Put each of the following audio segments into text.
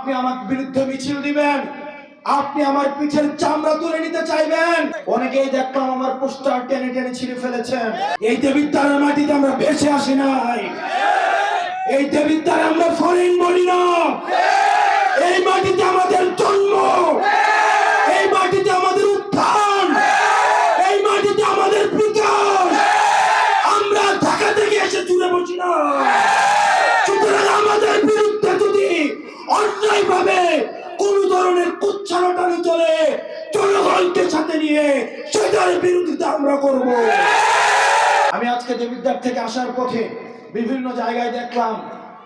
আপনি আমার বিরুদ্ধে মিছিল দিবেন। আপনি আমার পিঠের চামড়া তুলে নিতে চাইবেন। অনেকেই দেখতাম আমার পোস্টার টেনে টেনে ছিঁড়ে ফেলেছেন। এই দেবিদ্বারের মাটিতে আমরা ভেসে আসি নাই। এই দেবিদ্বারে আমরা ফরিন বলি না। এই মাটিতে অন্যায় ভাবে কোন ধরনের কুচ্ছারটানি চলে জনগণকে সাথে নিয়ে সেটার বিরোধিতা আমরা করব। আমি আজকে দেবিদ্বার থেকে আসার পথে বিভিন্ন জায়গায় দেখলাম,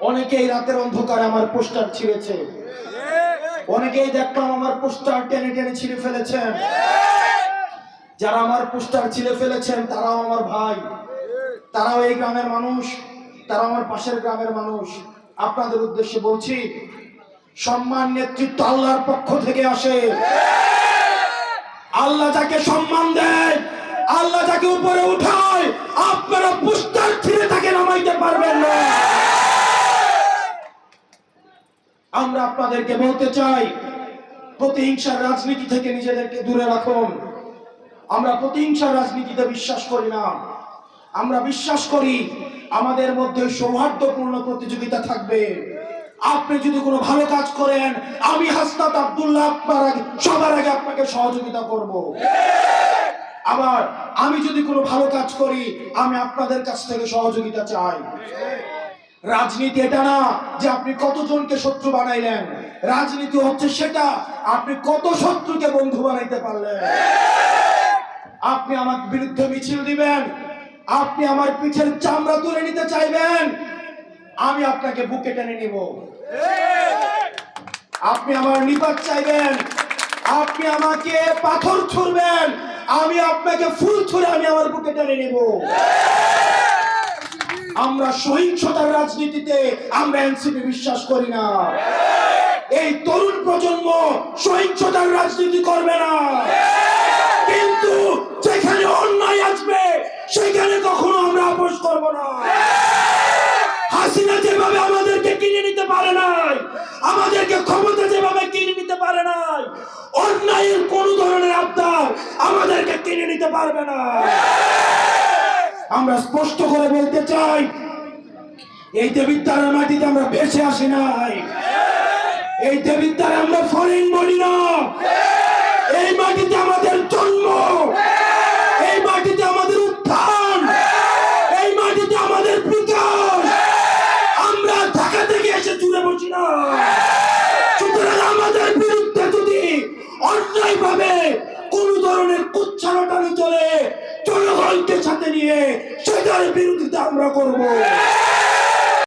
অনেকেই রাতের অন্ধকারে আমার পোস্টার ছিঁড়েছে। অনেকেই দেখলাম আমার পোস্টার টেনে টেনে ছিঁড়ে ফেলেছেন। যারা আমার পোস্টার ছিঁড়ে ফেলেছেন, তারাও আমার ভাই। তারাও এই গ্রামের মানুষ তারা আমার পাশের গ্রামের মানুষ। আপনাদের উদ্দেশ্যে বলছি সম্মান নেতৃত্ব আল্লাহর পক্ষ থেকে আসে। আল্লাহ যাকে সম্মান দেয়, আল্লাহ যাকে উপরে উঠায়, আপনারা পুস্তার ছিঁড়ে তাকে নামাইতে পারবেন না। আমরা আপনাদেরকে বলতে চাই, প্রতিহিংসার রাজনীতি থেকে নিজেদেরকে দূরে রাখুন। আমরা প্রতিহিংসার রাজনীতিতে বিশ্বাস করি না। আমরা বিশ্বাস করি, আমাদের মধ্যে সৌহার্দ্যপূর্ণ প্রতিযোগিতা থাকবে। আপনি যদি কোনো ভালো কাজ করেন, আমি হাসনাত আব্দুল্লাহ আপনার আগে, সবার আগে আপনাকে সহযোগিতা করব। আবার আমি যদি কোনো ভালো কাজ করি, আমি আপনাদের কাছ থেকে সহযোগিতা চাই। রাজনীতি এটা না যে আপনি কতজনকে শত্রু বানাইলেন। রাজনীতি হচ্ছে সেটা, আপনি কত শত্রুকে বন্ধু বানাইতে পারলেন। আপনি আমার বিরুদ্ধে মিছিল দিবেন, আপনি আমার পিঠের চামড়া তুলে নিতে চাইবেন আমি আপনাকে বুকে টেনে নিব। আপনি আমার নিপাত চাইবেন। আপনি আমাকে পাথর ছুড়বেন। আমি আপনাকে ফুল ছুড়ে আমি আমার বুকে টেনে নিব। আমরা সহিংসতার রাজনীতিতে আমরা এনসিপি বিশ্বাস করি না। এই! তরুণ প্রজন্ম সহিংসতার রাজনীতি করবে না। কিন্তু যেখানে অন্যায় আসবে সেখানে কখনো আমরা আপোষ করব না। হাসিনা যেভাবে আমাদেরকে কিনে নিতে পারে নাই, আমাদেরকে ক্ষমতা যেভাবে কিনে নিতে পারে নাই, অন্যায়ের কোন ধরনের আবদার আমাদেরকে কিনে নিতে পারবে না। আমরা স্পষ্ট করে বলতে চাই, এই দেবিদ্বারের মাটিতে আমরা ভেসে আসি নাই। এই দেবিদ্বারে আমরা ফরেন বলি না। ভাবে কোন ধরনের কুচ্ছারটানি চলে জনগণকে সাথে নিয়ে সেটার বিরোধিতা আমরা করব।